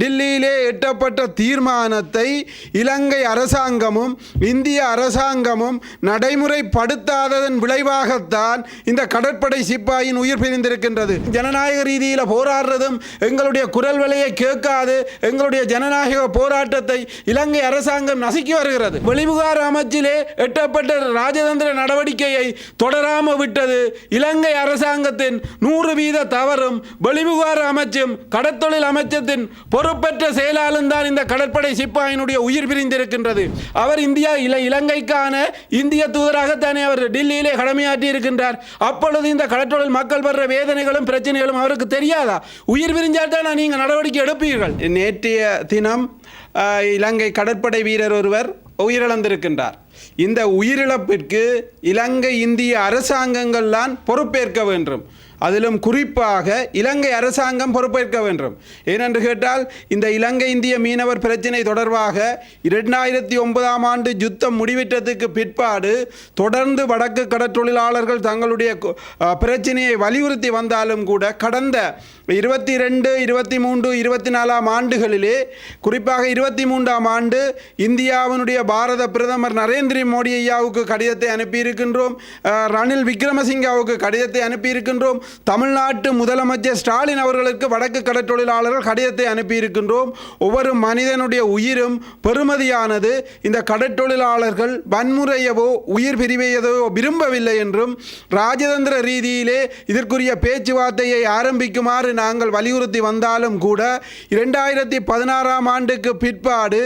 டில்லியிலே எட்டப்பட்ட தீர்மானத்தை இலங்கை அரசாங்கமும் இந்திய அரசாங்கமும் நடைமுறைப்படுத்தாததன் விளைவாகத்தான் இந்த கடற்படை சிப்பாயின் உயிர் பிரிந்திருக்கின்றது. ஜனநாயக ரீதியில் போராடுறதும் எங்களுடைய குரல் விலையை கேட்காது எங்களுடைய ஜனநாயக போராட்டத்தை இலங்கை அரசாங்கம் நசுக்கி வருகிறது. வெளிவிகார அமைச்சிலே எட்டப்பட்ட ராஜதந்திர நடவடிக்கையை தொடராம விட்டது இலங்கை அரசாங்கத்தின் நூறு வீத தவறும் வெளிவிகார அமைச்சும் கடற்தொழில் அமைச்சத்தின் பொறுப்பற்ற செயலாளரும் தான் இந்த கடற்படை சிப்பாயினுடைய உயிர் பிரிந்திருக்கின்றது. அவர் இந்தியா இல இலங்கைக்கான இந்திய தூதராக தானே அவர் டில்லியிலே கடமையாற்றி இருக்கின்றார் அப்பொழுது இந்த கடற்றொழில் மக்கள் படுற வேதனைகளும் பிரச்சனைகளும் அவருக்கு தெரியாதா? உயிர் பிரிஞ்சால் தான் நீங்கள் நடவடிக்கை எடுப்பீர்கள்? நேற்றைய தினம் ஆஹ், இலங்கை கடற்படை வீரர் ஒருவர் உயிரிழந்திருக்கின்றார். இந்த உயிரிழப்பிற்கு இலங்கை இந்திய அரசாங்கங்கள் தான் பொறுப்பேற்க வேண்டும். அதிலும் குறிப்பாக இலங்கை அரசாங்கம் பொறுப்பேற்க வேண்டும். ஏனென்று கேட்டால் இந்த இலங்கை இந்திய மீனவர் பிரச்சினை தொடர்பாக இரண்டாயிரத்தி ஒன்பதாம் ஆண்டு யுத்தம் முடிவிட்டதுக்கு பிற்பாடு தொடர்ந்து வடக்கு கடற்றொழிலாளர்கள் தங்களுடைய பிரச்சனையை பிரச்சினையை வலியுறுத்தி வந்தாலும் கூட கடந்த இருபத்தி ரெண்டு இருபத்தி மூன்று இருபத்தி நாலாம் ஆண்டுகளிலே குறிப்பாக இருபத்தி மூன்றாம் ஆண்டு இந்தியாவினுடைய பாரத பிரதமர் நரேந்திர மோடி ஐயாவுக்கு கடிதத்தை அனுப்பியிருக்கின்றோம். ரணில் விக்ரமசிங்காவுக்கு கடிதத்தை அனுப்பியிருக்கின்றோம். தமிழ்நாட்டு முதலமைச்சர் ஸ்டாலின் அவர்களுக்கு வடக்கு கடற்றொழிலாளர்கள் கடிதத்தை அனுப்பியிருக்கின்றோம். ஒவ்வொரு மனிதனுடைய உயிரும் பெறுமதியானது. இந்த கடற்றொழிலாளர்கள் வன்முறையவோ உயிர் பிரிவையதோ விரும்பவில்லை என்றும் ராஜதந்திர ரீதியிலே இதற்குரிய பேச்சுவார்த்தையை ஆரம்பிக்குமாறு நாங்கள் வலியுறுத்தி வந்தாலும் கூட இரண்டாயிரத்தி பதினாறாம் ஆண்டுக்கு பிற்பாடு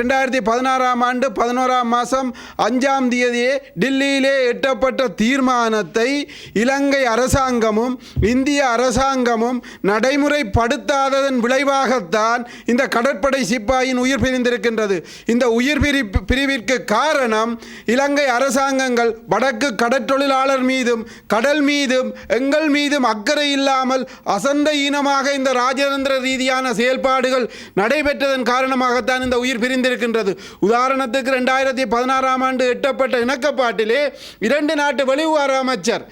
ரெண்டாயிரத்தி பதினாறாம் ஆண்டு பதினோராம் மாதம் அஞ்சாம் தேதியே டில்லியிலே எட்டப்பட்ட தீர்மானத்தை இலங்கை அரசாங்கமும் இந்திய அரசாங்கமும் நடைமுறைப்படுத்தாததன் விளைவாகத்தான் இந்த கடற்படை சிப்பாயின் உயிர் பிரிந்திருக்கின்றது. இந்த உயிர் பிரி பிரிவிற்கு காரணம் இலங்கை அரசாங்கங்கள் வடக்கு கடற்தொழிலாளர் மீதும் கடல் மீதும் எங்கள் மீதும் அக்கறை இல்லாமல் அசந்த ஈனமாக இந்த ராஜதந்திர ரீதியான செயல்பாடுகள் நடைபெற்றதன் காரணமாகத்தான் இந்த உயிர் பிரிந்திருக்கின்றது. உதாரணத்துக்கு ரெண்டாயிரத்தி பதினாறாம் ஆண்டு எட்டப்பட்ட இணக்கப்பாட்டிலே இரண்டு நாட்டு வெளிவார அமைச்சர்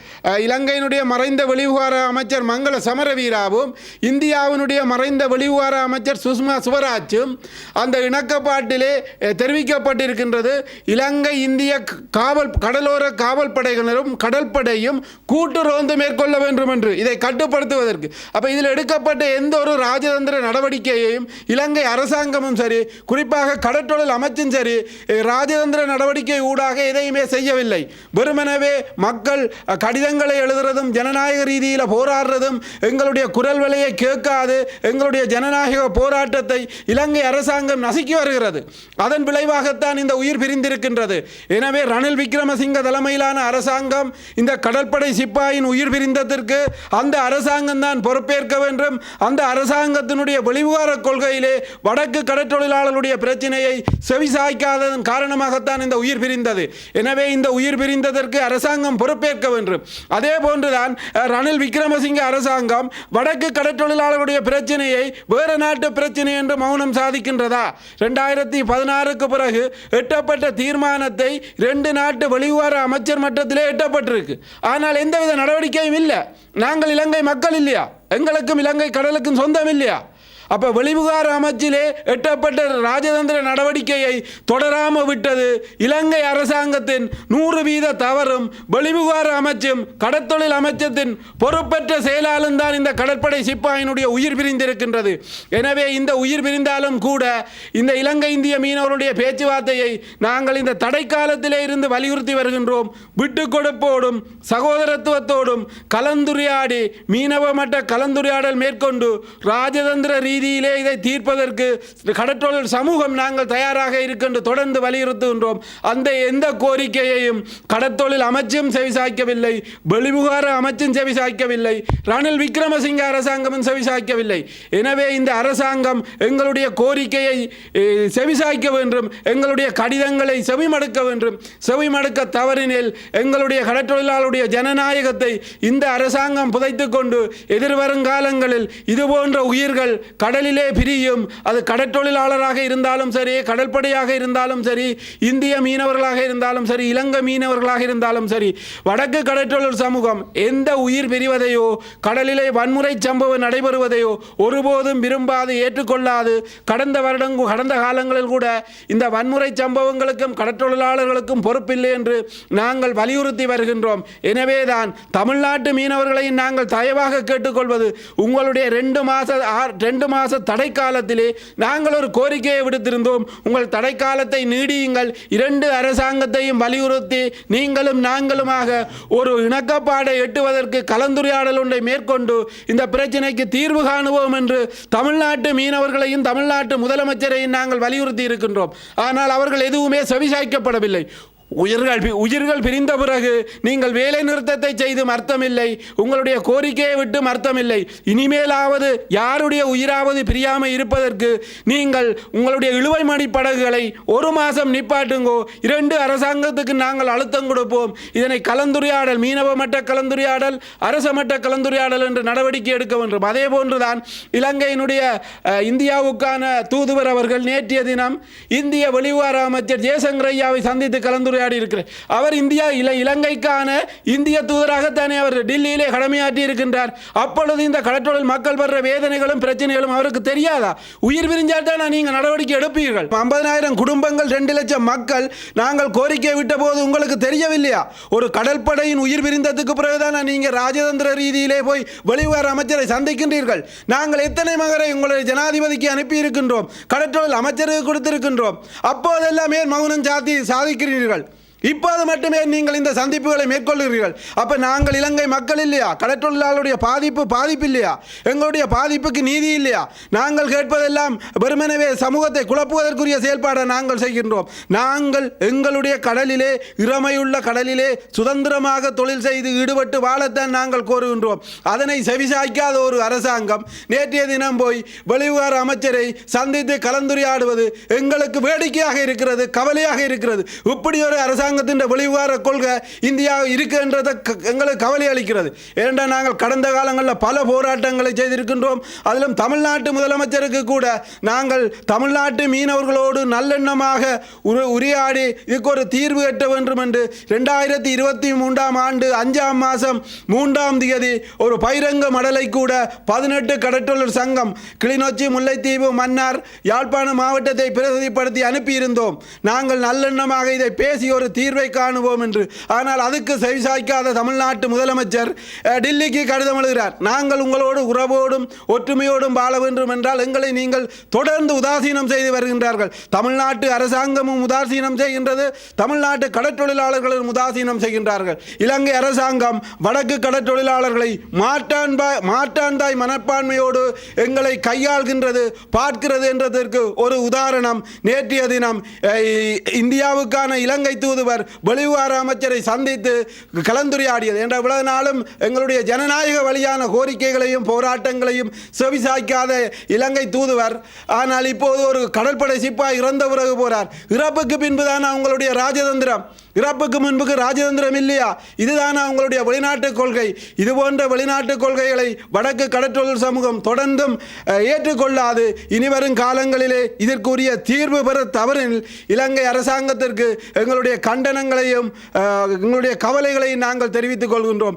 இலங்கையினுடைய மறை மறைந்த வெளிவிவகார அமைச்சர் மங்கள சமரவீராவும் இந்தியாவினுடைய மறைந்த வெளிவிவகார அமைச்சர் சுஷ்மா சுவராஜும் அந்த இணக்கப்பாட்டிலே தெரிவிக்கப்பட்டிருக்கின்றது. இலங்கை இந்திய காவல் கடலோர காவல் படையினரும் கடற்படையும் கூட்டு ரோந்து மேற்கொள்ள வேண்டும் என்று இதை கட்டுப்படுத்துவதற்கு. அப்போ இதில் எடுக்கப்பட்ட எந்த ஒரு ராஜதந்திர நடவடிக்கையையும் இலங்கை அரசாங்கமும் சரி குறிப்பாக கடற்றொழில் அமைச்சும் சரி ராஜதந்திர நடவடிக்கை ஊடாக எதையுமே செய்யவில்லை. வெறுமனவே மக்கள் கடிதங்களை எழுதுறதும் ஜனநாயக ரீதியில் போராடுறதும் எங்களுடைய குரல் விலையை கேட்காது எங்களுடைய ஜனநாயக போராட்டத்தை இலங்கை அரசாங்கம் நசுக்கி வருகிறது. அதன் விளைவாகத்தான் இந்த உயிர் பிரிந்திருக்கின்றது. எனவே ரணில் விக்ரமசிங்க தலைமையிலான அரசாங்கம் இந்த கடற்படை சிப்பாயின் உயிர் பிரிந்ததற்கு அந்த அரசாங்கம் தான் பொறுப்பேற்க வேண்டும். அந்த அரசாங்கத்தினுடைய வெளிவிகார கொள்கையிலே வடக்கு கடற்தொழிலாளருடைய பிரச்சனையை செவிசாய்க்காததன் காரணமாகத்தான் இந்த உயிர் பிரிந்தது. எனவே இந்த உயிர் பிரிந்ததற்கு அரசாங்கம் பொறுப்பேற்க வேண்டும். அதே போன்றுதான் ரணில் விக்ரமசிங்க அரசாங்கம் வடக்கு கடற்றொழிலாளர்களுடைய பிரச்சனையை வேறு நாட்டு பிரச்சனை என்று மௌனம் சாதிக்கின்றதா? ரெண்டாயிரத்தி பதினாறுக்கு பிறகு எட்டப்பட்ட தீர்மானத்தை ரெண்டு நாட்டு வெளிவார அமைச்சர் மட்டத்திலே எட்டப்பட்டிருக்கு. ஆனால் எந்தவித நடவடிக்கையும் இல்லை. நாங்கள் இலங்கை மக்கள் இல்லையா? எங்களுக்கும் இலங்கை கடலுக்கும் சொந்தம் இல்லையா? அப்போ வெளிவிகார அமைச்சிலே எட்டப்பட்ட ராஜதந்திர நடவடிக்கையை தொடராமல் விட்டது இலங்கை அரசாங்கத்தின் நூறு வீத தவறும் வெளிவிகார அமைச்சும் கடற்தொழில் அமைச்சத்தின் பொறுப்பற்ற செயலாளரும் தான் இந்த கடற்படை சிப்பாயினுடைய உயிர் பிரிந்திருக்கின்றது. எனவே இந்த உயிர் பிரிந்தாலும் கூட இந்த இலங்கை இந்திய மீனவருடைய பேச்சுவார்த்தையை நாங்கள் இந்த தடைக்காலத்திலே இருந்து வலியுறுத்தி வருகின்றோம். விட்டு கொடுப்போடும் சகோதரத்துவத்தோடும் கலந்துரையாடி மீனவ மட்ட கலந்துரையாடல் மேற்கொண்டு ராஜதந்திர ரீ ரீதியிலே இதை தீர்ப்பதற்கு கடற்றொழில் சமூகம் நாங்கள் தயாராக இருக்கின்ற தொடர்ந்து வலியுறுத்துகின்றோம். அந்த எந்த கோரிக்கையையும் கடற்தொழில் அமைச்சும் செவிசாய்க்கவில்லை வெளிவிகார அமைச்சும் செவிசாய்க்கவில்லை ரணில் விக்ரமசிங்க அரசாங்கமும் செவிசாய்க்கவில்லை. எனவே இந்த அரசாங்கம் எங்களுடைய கோரிக்கையை செவிசாய்க்க வேண்டும் எங்களுடைய கடிதங்களை செவிமடுக்க வேண்டும். செவிமடுக்க தவறினில் எங்களுடைய கடற்றொழிலாளருடைய ஜனநாயகத்தை இந்த அரசாங்கம் புதைத்து கொண்டு எதிர்வரும் காலங்களில் இதுபோன்ற உயிர்கள் கடலிலே பிரியும். அது கடற்றொழிலாளராக இருந்தாலும் சரி கடற்படையாக இருந்தாலும் சரி இந்திய மீனவர்களாக இருந்தாலும் சரி இலங்கை மீனவர்களாக இருந்தாலும் சரி வடக்கு கடற்றொழில் சமூகம் எந்த உயிர் பிரிவதையோ கடலிலே வன்முறை சம்பவம் நடைபெறுவதையோ ஒருபோதும் விரும்பாது ஏற்றுக்கொள்ளாது. கடந்த வருடம் கடந்த காலங்களில் கூட இந்த வன்முறை சம்பவங்களுக்கும் கடற்றொழிலாளர்களுக்கும் பொறுப்பில்லை என்று நாங்கள் வலியுறுத்தி வருகின்றோம். எனவேதான் தமிழ்நாட்டு மீனவர்களையும் நாங்கள் தயவாக கேட்டுக்கொள்வது உங்களுடைய ரெண்டு மாத ரெண்டு மாத தடை காலத்திலே நாங்கள் ஒரு கோரிக்கையை விடுத்திருந்தோம். உங்கள் தடை காலத்தை நீடியுங்கள். இரண்டு அரசாங்கத்தையும் வலியுறுத்தி நீங்களும் நாங்களுமாக ஒரு இணக்கப்பாடை எட்டுவதற்கு கலந்துரையாடல் ஒன்றை மேற்கொண்டு இந்த பிரச்சனைக்கு தீர்வு காணுவோம் என்று தமிழ்நாட்டு மீனவர்களையும் தமிழ்நாட்டு முதலமைச்சரையும் நாங்கள் வலியுறுத்தி இருக்கின்றோம். ஆனால் அவர்கள் எதுவுமே செவிசாய்க்கப்படவில்லை. உயிர்கள் உயிர்கள் பிரிந்த பிறகு நீங்கள் வேலை நிறுத்தத்தை செய்தும் அர்த்தமில்லை. உங்களுடைய கோரிக்கையை விட்டும் அர்த்தமில்லை. இனிமேலாவது யாருடைய உயிராவது பிரியாமல் இருப்பதற்கு நீங்கள் உங்களுடைய இழுவை மணி படகுகளை ஒரு மாதம் நிப்பாட்டுங்கோ. இரண்டு அரசாங்கத்துக்கு நாங்கள் அழுத்தம் கொடுப்போம். இதனை கலந்துரையாடல் மீனவ மட்ட கலந்துரையாடல் அரச மட்ட கலந்துரையாடல் என்று நடவடிக்கை எடுக்க வேண்டும். அதே போன்றுதான் இலங்கையினுடைய இந்தியாவுக்கான தூதுவர் அவர்கள் நேற்றைய தினம் இந்திய வெளிவார அமைச்சர் ஜெயசங்கர் ஐயாவை சந்தித்து கலந்துரையாடி இருக்கிறார் அவர் இந்தியா இல இலங்கைக்கான இந்திய தூதராகத்தானே அவர் டெல்லியிலே கடமையாற்றி இருக்கின்றார். அப்பொழுது இந்த கடற்றொழில் மக்கள் படுற வேதனைகளும் பிரச்சனைகளும் அவருக்கு தெரியாதா? உயிர் பிரிஞ்சால் தான் நீங்கள் நடவடிக்கை எடுப்பீர்கள்? ஐம்பதனாயிரம் குடும்பங்கள் ரெண்டு லட்சம் மக்கள் நாங்கள் கோரிக்கை விட்ட போது உங்களுக்கு தெரியவில்லையா? ஒரு கடற்படையின் உயிர் பிரிந்ததுக்கு பிறகுதான் நீங்க ராஜதந்திர ரீதியிலே போய் வெளிவார அமைச்சரை சந்திக்கின்றீர்கள்? நாங்கள் எத்தனை மகரை உங்களுடைய ஜனாதிபதிக்கு அனுப்பி இருக்கின்றோம் கடற்றொழில் அமைச்சருக்கு கொடுத்திருக்கின்றோம். அப்போதெல்லாம் ஏன் மௌனம் சாத்தி சாதிக்கிறீர்கள்? இப்போது மட்டுமே நீங்கள் இந்த சந்திப்புகளை மேற்கொள்கிறீர்கள். அப்போ நாங்கள் இலங்கை மக்கள் இல்லையா? கடற்றொழிலாளருடைய பாதிப்பு பாதிப்பு இல்லையா? எங்களுடைய பாதிப்புக்கு நீதி இல்லையா? நாங்கள் கேட்பதெல்லாம் வெறுமனவே சமூகத்தை குழப்புவதற்குரிய செயல்பாடை நாங்கள் செய்கின்றோம். நாங்கள் எங்களுடைய கடலிலே இறமையுள்ள கடலிலே சுதந்திரமாக தொழில் செய்து ஈடுபட்டு வாழத்தான் நாங்கள் கோருகின்றோம். அதனை செவிசாய்க்காத ஒரு அரசாங்கம் நேற்றைய தினம் போய் வெளிவிவகார அமைச்சரை சந்தித்து கலந்துரையாடுவது எங்களுக்கு வேடிக்கையாக இருக்கிறது கவலையாக இருக்கிறது. இப்படி ஒரு அரசாங்கத்தின் வெளிவிவகார கொள்கை இந்தியா இருக்குன்றதை எங்களுக்கு கவலை அளிக்கிறது. ஏனென்றால் நாங்கள் கடந்த காலங்களில் பல போராட்டங்களை செய்திருக்கின்றோம். அதிலும் தமிழ்நாட்டு முதலமைச்சருக்கு கூட நாங்கள் தமிழ்நாட்டு மீனவர்களோடு நல்லெண்ணமாக உரு- உரையாடி இதுக்கு ஒரு தீர்வு எட்ட வேண்டும் என்று ரெண்டாயிரத்தி இருபத்தி மூன்றாம் ஆண்டு அஞ்சாம் மாதம் மூன்றாம் தேதி ஒரு பைரங்க மடலை கூட பதினெட்டு கடற்றொழில் சங்கம் கிளிநொச்சி முல்லைத்தீவு மன்னார் யாழ்ப்பாண மாவட்டத்தை பிரதிப்படுத்தி அனுப்பியிருந்தோம். நாங்கள் நல்லெண்ணமாக இதை பேசி ஒரு தீர்வை காணுவோம் என்று. ஆனால் அதுக்கு செவிசாய்க்காத தமிழ்நாட்டு முதலமைச்சர் டில்லிக்கு கடிதம் எழுகிறார் நாங்கள் உங்களோடு உறவோடும் ஒற்றுமையோடும் வாழ வேண்டும் என்றால் எங்களை நீங்கள் தொடர்ந்து உதாசீனம் செய்து வருகின்றார்கள். தமிழ்நாட்டு அரசாங்கமும் உதாசீனம் செய்கின்றது தமிழ்நாட்டு கடற்தொழிலாளர்களும் உதாசீனம் செய்கின்றார்கள். இலங்கை அரசாங்கம் வடக்கு கடற்றொழிலாளர்களை மாட்டான்பாய் மாட்டான்தாய் மனப்பான்மையோடு எங்களை கையாள்கின்றது பார்க்கிறது என்றதற்கு ஒரு உதாரணம். நேற்றைய தினம் இந்தியாவுக்கான இலங்கை தூதுவர் வெளிவார அமைச்சரை சந்தித்து கலந்துரையாடியது. என்ற இவ்வளவு நாளும் எங்களுடைய ஜனநாயக வழியான கோரிக்கைகளையும் போராட்டங்களையும் செவிசாய்க்காத இலங்கை தூதுவர். ஆனால் இப்போது ஒரு கடற்படை சிப்பாய் இறந்த பிறகு போறார். இறப்புக்கு பின்புதான் அவங்களுடைய ராஜதந்திரம். இறப்புக்கு முன்புக்கு ராஜதந்திரம் இல்லையா? இதுதான் அவங்களுடைய வெளிநாட்டு கொள்கை? இது போன்ற வெளிநாட்டு கொள்கைகளை வடக்கு கடற்றொழில் சமூகம் தொடர்ந்தும் ஏற்றுக்கொள்ளாது. இனிவரும் காலங்களிலே இதற்குரிய தீர்வு பெற தவறில் இலங்கை அரசாங்கத்திற்கு எங்களுடைய கண்டனங்களையும் எங்களுடைய கவலைகளையும் நாங்கள் தெரிவித்துக் கொள்கின்றோம்.